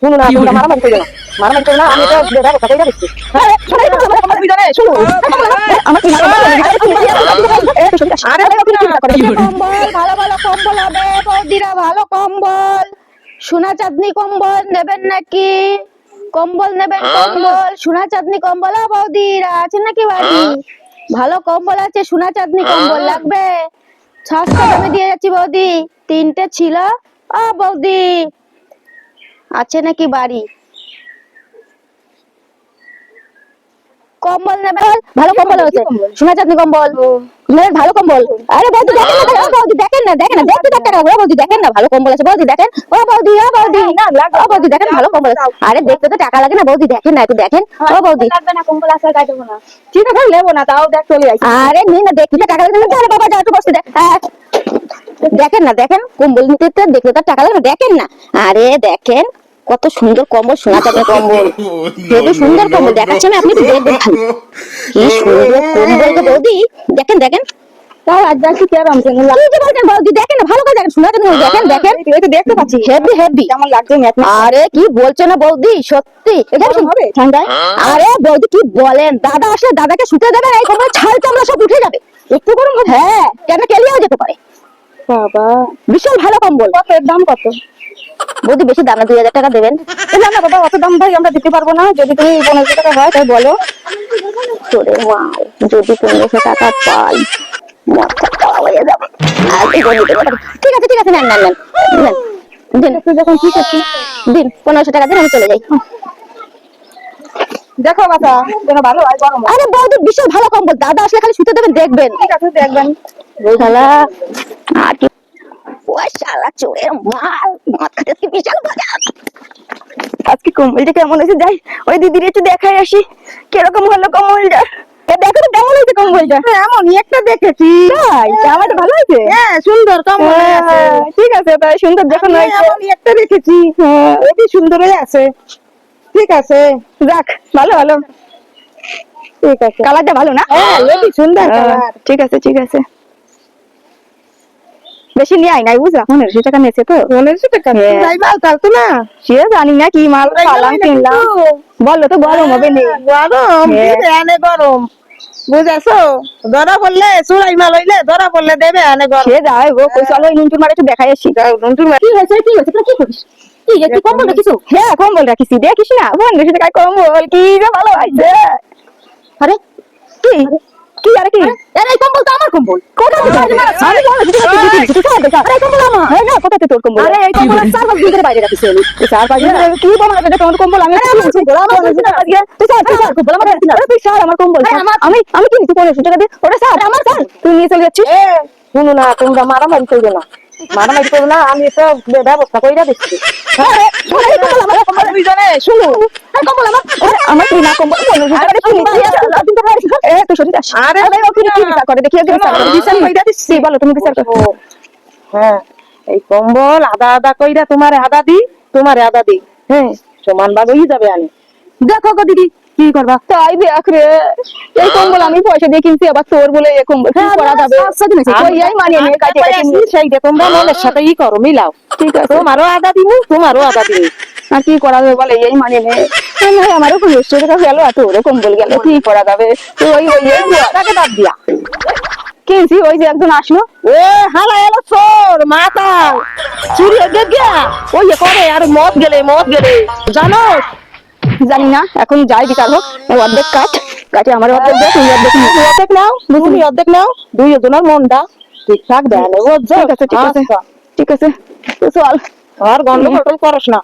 শুনো না তোমরা মারামারি করো না মারামারি করো না আমি দিচ্ছি শুনো আমার কি কম্বল ভালো ভালো কম্বল হবে বৌদিরা ভালো কম্বল সোনা চাঁদনি কম্বল নেবেন নাকি? কম্বল নেবেন কম্বল সোনা চাঁদনি কম্বল। বৌদিরা আছে নাকি বাড়ি ভালো কম্বল আছে সোনা চাঁদনি কম্বল লাগবে। সস্তা দামে দিয়ে যাচ্ছি বৌদি। তিনটে ছিল। ও বৌদি। আছে নাকি বাড়ি? কম্বল নেবেন ভালো কম্বল আছে। সোনা চাঁদনি কম্বল। ভালো কম্বল। আরে বৌদি দেখেন না দেখেন না দেখেন না দেখতে বৌদি দেখেন না ভালো কম্বল আছে বৌদি দেখেন। ও বৌদি ও বৌদি। ও বৌদি দেখেন ভালো কম্বল আছে। আরে দেখতে তো টাকা লাগে না বৌদি দেখেন না একটু দেখেন। ও বৌদি। লাগবে না কম্বল আছে দেবো না। ঠিক আছে নেব না তাও দেখ চলে আসি। আরে নিন না দেখতে টাকা লাগে না আরে বাবা যাও একটু বসতে দেখ হ্যাঁ। দেখেন না দেখেন কম্বল নিতে তো দেখতে তো টাকা লাগে না। দেখেন না আরে দেখেন কত সুন্দর কম্বল সোনা চাঁদের কম্বল। হেবি সুন্দর কম্বল দেখাচ্ছে না আপনি দেখবেন কি সুন্দর কম্বল গো বৌদি। দেখেন দেখেন। তাও আজ যাচ্ছি কে কেন বলছেন বৌদি দেখেন ভালো করে দেখেন সোনা চাঁদের দেখেন দেখেন। এই তো দেখতে পাচ্ছি। হেভি হেভি কেমন লাগছে ম্যাট আরে কি বলছো না বৌদি সত্যি। এটা গরম হবে? ঠান্ডায়? আরে বৌদি কি বলেন? দাদা আসলে দাদাকে শুতে দেবেন এই কম্বল ছাল চামড়া সব উঠে যাবে। একটু গরম হবে হ্যাঁ কেন কেলিয়াও যেতে পারে। বাবা। বিশাল ভালো কম্বল। কত এর দাম কত? বৌদি বেশি দাম না দুই হাজার টাকা দেবেন। না না বাবা অত দাম ভাই আমরা দিতে পারব না। যদি তুমি পনেরোশো টাকা হয় তাই বলো। তোরে মাল যদি পনেরোশো টাকা পাই? ঠিক আছে ঠিক আছে নেন নেন নেন। দিন তুই যখন ঠিক আছে দিন পনেরোশো টাকা দিন আমি চলে যাই। দেখো বাবা যেন ভালো গরম। আরে বৌদি বিশাল ভালো কম্বল। দাদা আসলে খালি শুতে দেবেন দেখবেন। ঠিক আছে দেখবেন। শালা। ও শালা চোরের মাল। মদ খাতে কি বিশাল মজা আজকে কম্বলটা কেমন হয়েছে যাই ওই দিদির একটু দেখাই আসি। কীরকম হলো কম্বলটা? দেখো তো কেমন হয়েছে কম্বলটা। এমনই একটা দেখেছি। তাই আমার ভালো হয়েছে? হ্যাঁ সুন্দর কম্বল ঠিক আছে তাই সুন্দর যখন হয়েছে। এমনই একটা দেখেছি। হ্যাঁ। এটি আছে। ঠিক আছে। যাক ভালো ভালো। ঠিক আছে। কালারটা ভালো না? হ্যাঁ সুন্দর কালার। ঠিক আছে ঠিক আছে। বেশি নিয়ে আই নাই বুঝলা? পনেরোশো টাকা নিয়েছে তো। পনেরোশো টাকা? মাল তার তো না? সে জানি না কি মাল পালাম কিনলাম। বলল তো গরম হবে নে। গরম হ্যাঁ। গরম। বুঝেছ? ধরা পড়লে চুড়াই মাল হইলে ধরা পড়লে দেবে আনে গরম। সে যাই গো কই চলো নুনটুর মারে একটু দেখাই আসি। নুনটুর মারে কি হয়েছে কি হয়েছে তোরা কি করিস? কি কম্বল দেখিস? হ্যাঁ কম্বল রাখিস দেখিস না? পনেরোশো টাকায় কম্বল কি যে ভালো হয়েছে। আরে কি? কি আর কি? আরে কম্বল তো আমার কম্বল। কোথা থেকে আরে কম্বল আমার। হ্যাঁ না কোথা থেকে তোর কম্বল? আরে এই কম্বল চার পাঁচ দিন ধরে বাইরে আমি চার পাঁচ দিন কি বলো এটা? তোমার কম্বল আমি আরে আমার। তুই স্যার তুই স্যার কম্বল আমার না তুই স্যার আমার কম্বল আমি আমি টাকা দিয়ে ওটা স্যার আমার স্যার তুই নিয়ে চলে যাচ্ছিস? শুনো না তোমরা মারামারি করবে না। মারামারি করবে না আমি একটা ব্যবস্থা কইরা দিচ্ছি। আরে শোনো এই কম্বল আমার কম্বল দুইজনে শুনো এই কম্বল আমার। আরে আমার তুই না কম্বল তুই সত্যি যাস আরে আরে ও কি বিচার করে দেখি বিচার করে। বিচার কইরা দিচ্ছি বলো তুমি বিচার করো। হ্যাঁ এই কম্বল আদা আদা কইরা তোমারে আদা দি তোমারে আদা দি। হ্যাঁ। সমান ভাগ হয়ে যাবে আমি দেখো গো দিদি কি করবা? তাই দেখ রে। এই কম্বল আমি পয়সা দিয়ে কিনছি আবার তোর বলে এই কম্বল কি করা যাবে? ওই এই মানিয়ে নিয়ে কাটে কাটে নিয়ে। সেইটা তোমরা মনের সাথে ই করো মিলাও। ঠিক আছে। তোমারও আদা দিমু তোমারও আদা দিমু। আর কি করা যাবে বলে এই মানিয়ে নে ভাই আমারও কোনো এসে টাকা গেল আর তোরও কম্বল গেল কি করা যাবে। ওই ওই তাকে দিয়া। কিনছি ওই যে একজন আসলো। এ হালা এলো চোর মাথা চুরি হয়ে গিয়া। ওই করে আর মদ গেলে মদ গেলে। জানো? জানি না এখন যাই বিকাল। হোক অর্ধেক কাট কাটে আমার অর্ধেক দে তুই অর্ধেক তুমি অর্ধেক নাও তুমি অর্ধেক নাও। দুই জনের মনটা ঠিকঠাক দেয় ঠিক আছে ঠিক আছে আচ্ছা। ঠিক আছে। চল। আর গন্ডগোল করস না।